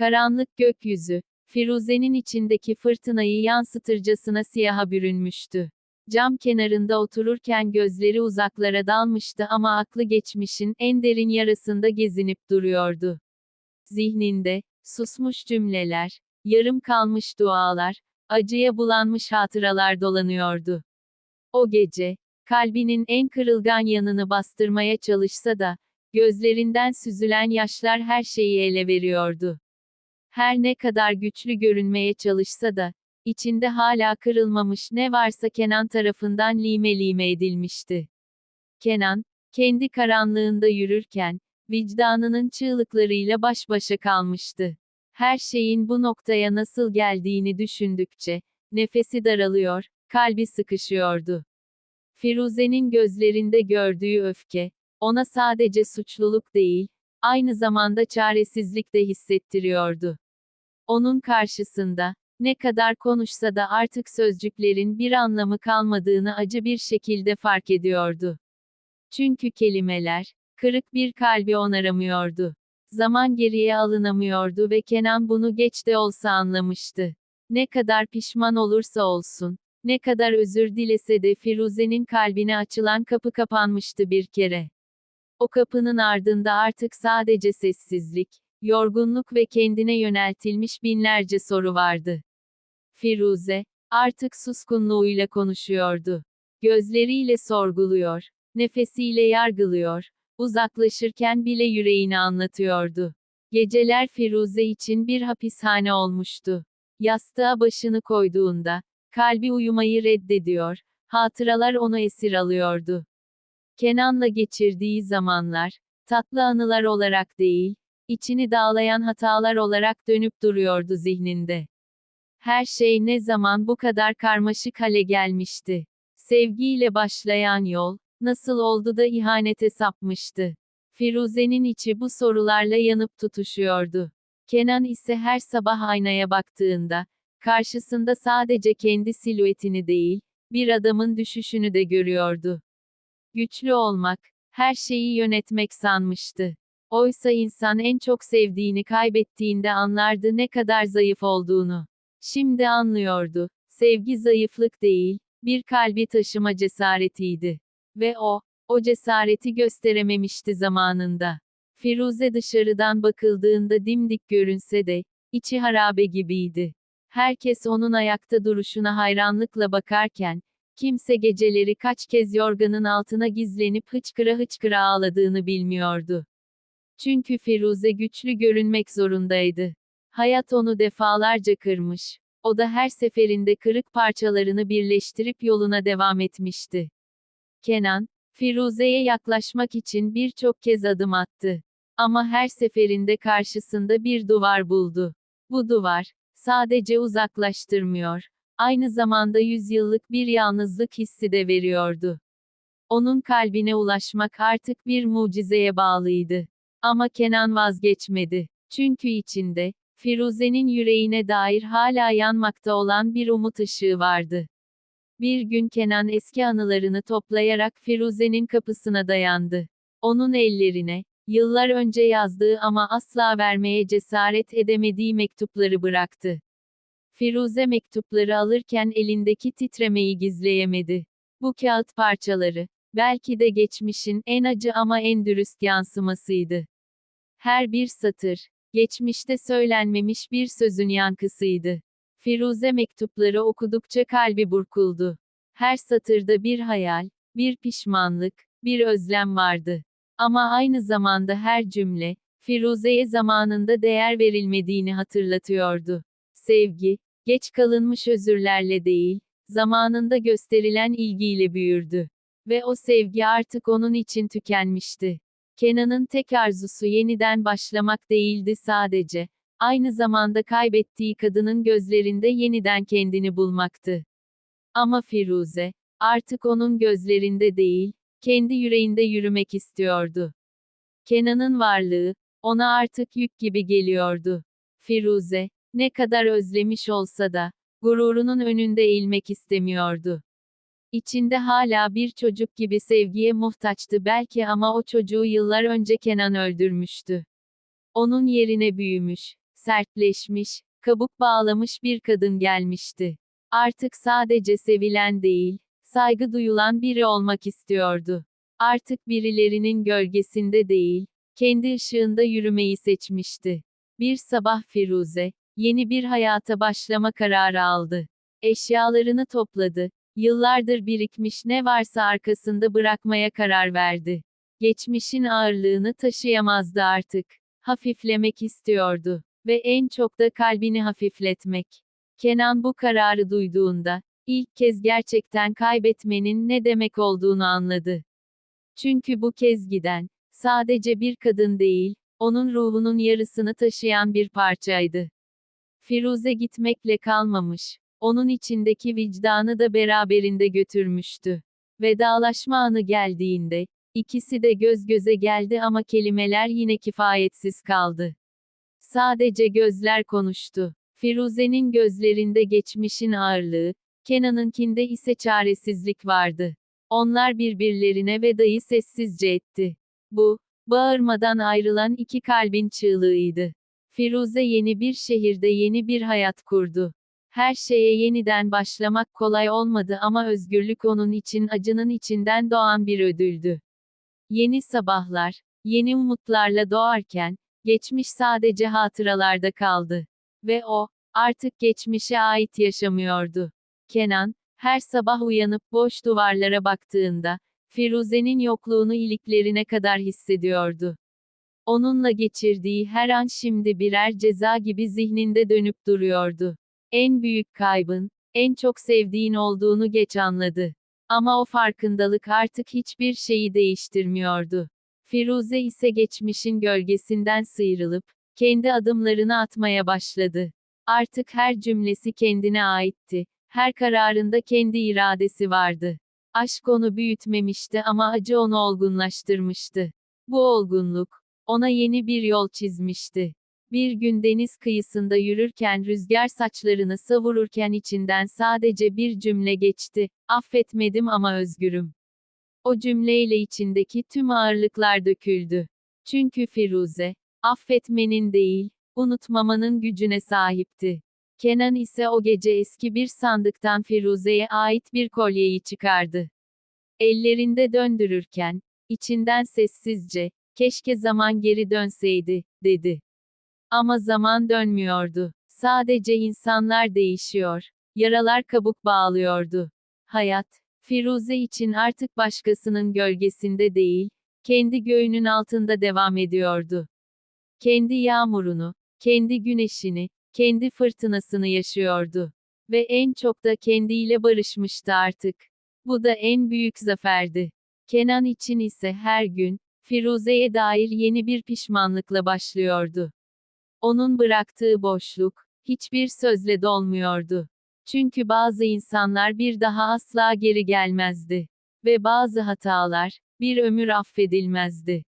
Karanlık gökyüzü, Firuze'nin içindeki fırtınayı yansıtırcasına siyaha bürünmüştü. Cam kenarında otururken gözleri uzaklara dalmıştı ama aklı geçmişin en derin yarasında gezinip duruyordu. Zihninde, susmuş cümleler, yarım kalmış dualar, acıya bulanmış hatıralar dolanıyordu. O gece, kalbinin en kırılgan yanını bastırmaya çalışsa da, gözlerinden süzülen yaşlar her şeyi ele veriyordu. Her ne kadar güçlü görünmeye çalışsa da, içinde hala kırılmamış ne varsa Kenan tarafından lime lime edilmişti. Kenan, kendi karanlığında yürürken, vicdanının çığlıklarıyla baş başa kalmıştı. Her şeyin bu noktaya nasıl geldiğini düşündükçe, nefesi daralıyor, kalbi sıkışıyordu. Firuze'nin gözlerinde gördüğü öfke, ona sadece suçluluk değil, aynı zamanda çaresizlik de hissettiriyordu. Onun karşısında, ne kadar konuşsa da artık sözcüklerin bir anlamı kalmadığını acı bir şekilde fark ediyordu. Çünkü kelimeler, kırık bir kalbi onaramıyordu. Zaman geriye alınamıyordu ve Kenan bunu geç de olsa anlamıştı. Ne kadar pişman olursa olsun, ne kadar özür dilese de Firuze'nin kalbine açılan kapı kapanmıştı bir kere. O kapının ardında artık sadece sessizlik, yorgunluk ve kendine yöneltilmiş binlerce soru vardı. Firuze, artık suskunluğuyla konuşuyordu. Gözleriyle sorguluyor, nefesiyle yargılıyor, uzaklaşırken bile yüreğini anlatıyordu. Geceler Firuze için bir hapishane olmuştu. Yastığa başını koyduğunda, kalbi uyumayı reddediyor, hatıralar onu esir alıyordu. Kenan'la geçirdiği zamanlar, tatlı anılar olarak değil, içini dağlayan hatalar olarak dönüp duruyordu zihninde. Her şey ne zaman bu kadar karmaşık hale gelmişti. Sevgiyle başlayan yol, nasıl oldu da ihanete sapmıştı. Firuze'nin içi bu sorularla yanıp tutuşuyordu. Kenan ise her sabah aynaya baktığında, karşısında sadece kendi silüetini değil, bir adamın düşüşünü de görüyordu. Güçlü olmak, her şeyi yönetmek sanmıştı. Oysa insan en çok sevdiğini kaybettiğinde anlardı ne kadar zayıf olduğunu. Şimdi anlıyordu. Sevgi zayıflık değil, bir kalbi taşıma cesaretiydi. Ve o, o cesareti gösterememişti zamanında. Firuze dışarıdan bakıldığında dimdik görünse de, içi harabe gibiydi. Herkes onun ayakta duruşuna hayranlıkla bakarken, kimse geceleri kaç kez yorganın altına gizlenip hıçkıra hıçkıra ağladığını bilmiyordu. Çünkü Firuze güçlü görünmek zorundaydı. Hayat onu defalarca kırmış. O da her seferinde kırık parçalarını birleştirip yoluna devam etmişti. Kenan, Firuze'ye yaklaşmak için birçok kez adım attı. Ama her seferinde karşısında bir duvar buldu. Bu duvar, sadece uzaklaştırmıyor, aynı zamanda yüzyıllık bir yalnızlık hissi de veriyordu. Onun kalbine ulaşmak artık bir mucizeye bağlıydı. Ama Kenan vazgeçmedi. Çünkü içinde, Firuze'nin yüreğine dair hala yanmakta olan bir umut ışığı vardı. Bir gün Kenan eski anılarını toplayarak Firuze'nin kapısına dayandı. Onun ellerine, yıllar önce yazdığı ama asla vermeye cesaret edemediği mektupları bıraktı. Firuze mektupları alırken elindeki titremeyi gizleyemedi. Bu kağıt parçaları, belki de geçmişin en acı ama en dürüst yansımasıydı. Her bir satır, geçmişte söylenmemiş bir sözün yankısıydı. Firuze mektupları okudukça kalbi burkuldu. Her satırda bir hayal, bir pişmanlık, bir özlem vardı. Ama aynı zamanda her cümle, Firuze'ye zamanında değer verilmediğini hatırlatıyordu. Sevgi, geç kalınmış özürlerle değil, zamanında gösterilen ilgiyle büyürdü. Ve o sevgi artık onun için tükenmişti. Kenan'ın tek arzusu yeniden başlamak değildi sadece. Aynı zamanda kaybettiği kadının gözlerinde yeniden kendini bulmaktı. Ama Firuze, artık onun gözlerinde değil, kendi yüreğinde yürümek istiyordu. Kenan'ın varlığı, ona artık yük gibi geliyordu. Firuze, ne kadar özlemiş olsa da, gururunun önünde eğilmek istemiyordu. İçinde hala bir çocuk gibi sevgiye muhtaçtı belki ama o çocuğu yıllar önce Kenan öldürmüştü. Onun yerine büyümüş, sertleşmiş, kabuk bağlamış bir kadın gelmişti. Artık sadece sevilen değil, saygı duyulan biri olmak istiyordu. Artık birilerinin gölgesinde değil, kendi ışığında yürümeyi seçmişti. Bir sabah Firuze, yeni bir hayata başlama kararı aldı. Eşyalarını topladı, yıllardır birikmiş ne varsa arkasında bırakmaya karar verdi. Geçmişin ağırlığını taşıyamazdı artık. Hafiflemek istiyordu ve en çok da kalbini hafifletmek. Kenan bu kararı duyduğunda ilk kez gerçekten kaybetmenin ne demek olduğunu anladı. Çünkü bu kez giden sadece bir kadın değil, onun ruhunun yarısını taşıyan bir parçaydı. Firuze gitmekle kalmamış, onun içindeki vicdanı da beraberinde götürmüştü. Vedalaşma anı geldiğinde, ikisi de göz göze geldi ama kelimeler yine kifayetsiz kaldı. Sadece gözler konuştu. Firuze'nin gözlerinde geçmişin ağırlığı, Kenan'ınkinde ise çaresizlik vardı. Onlar birbirlerine vedayı sessizce etti. Bu, bağırmadan ayrılan iki kalbin çığlığıydı. Firuze yeni bir şehirde yeni bir hayat kurdu. Her şeye yeniden başlamak kolay olmadı ama özgürlük onun için acının içinden doğan bir ödüldü. Yeni sabahlar, yeni umutlarla doğarken, geçmiş sadece hatıralarda kaldı. Ve o, artık geçmişe ait yaşamıyordu. Kenan, her sabah uyanıp boş duvarlara baktığında, Firuze'nin yokluğunu iliklerine kadar hissediyordu. Onunla geçirdiği her an şimdi birer ceza gibi zihninde dönüp duruyordu. En büyük kaybın, en çok sevdiğin olduğunu geç anladı. Ama o farkındalık artık hiçbir şeyi değiştirmiyordu. Firuze ise geçmişin gölgesinden sıyrılıp, kendi adımlarını atmaya başladı. Artık her cümlesi kendine aitti. Her kararında kendi iradesi vardı. Aşk onu büyütmemişti ama acı onu olgunlaştırmıştı. Bu olgunluk, ona yeni bir yol çizmişti. Bir gün deniz kıyısında yürürken rüzgar saçlarını savururken içinden sadece bir cümle geçti. Affetmedim ama özgürüm. O cümleyle içindeki tüm ağırlıklar döküldü. Çünkü Firuze, affetmenin değil, unutmamanın gücüne sahipti. Kenan ise o gece eski bir sandıktan Firuze'ye ait bir kolyeyi çıkardı. Ellerinde döndürürken, içinden sessizce, keşke zaman geri dönseydi, dedi. Ama zaman dönmüyordu. Sadece insanlar değişiyor. Yaralar kabuk bağlıyordu. Hayat, Firuze için artık başkasının gölgesinde değil, kendi göğünün altında devam ediyordu. Kendi yağmurunu, kendi güneşini, kendi fırtınasını yaşıyordu. Ve en çok da kendiyle barışmıştı artık. Bu da en büyük zaferdi. Kenan için ise her gün, Firuze'ye dair yeni bir pişmanlıkla başlıyordu. Onun bıraktığı boşluk, hiçbir sözle dolmuyordu. Çünkü bazı insanlar bir daha asla geri gelmezdi. Ve bazı hatalar, bir ömür affedilmezdi.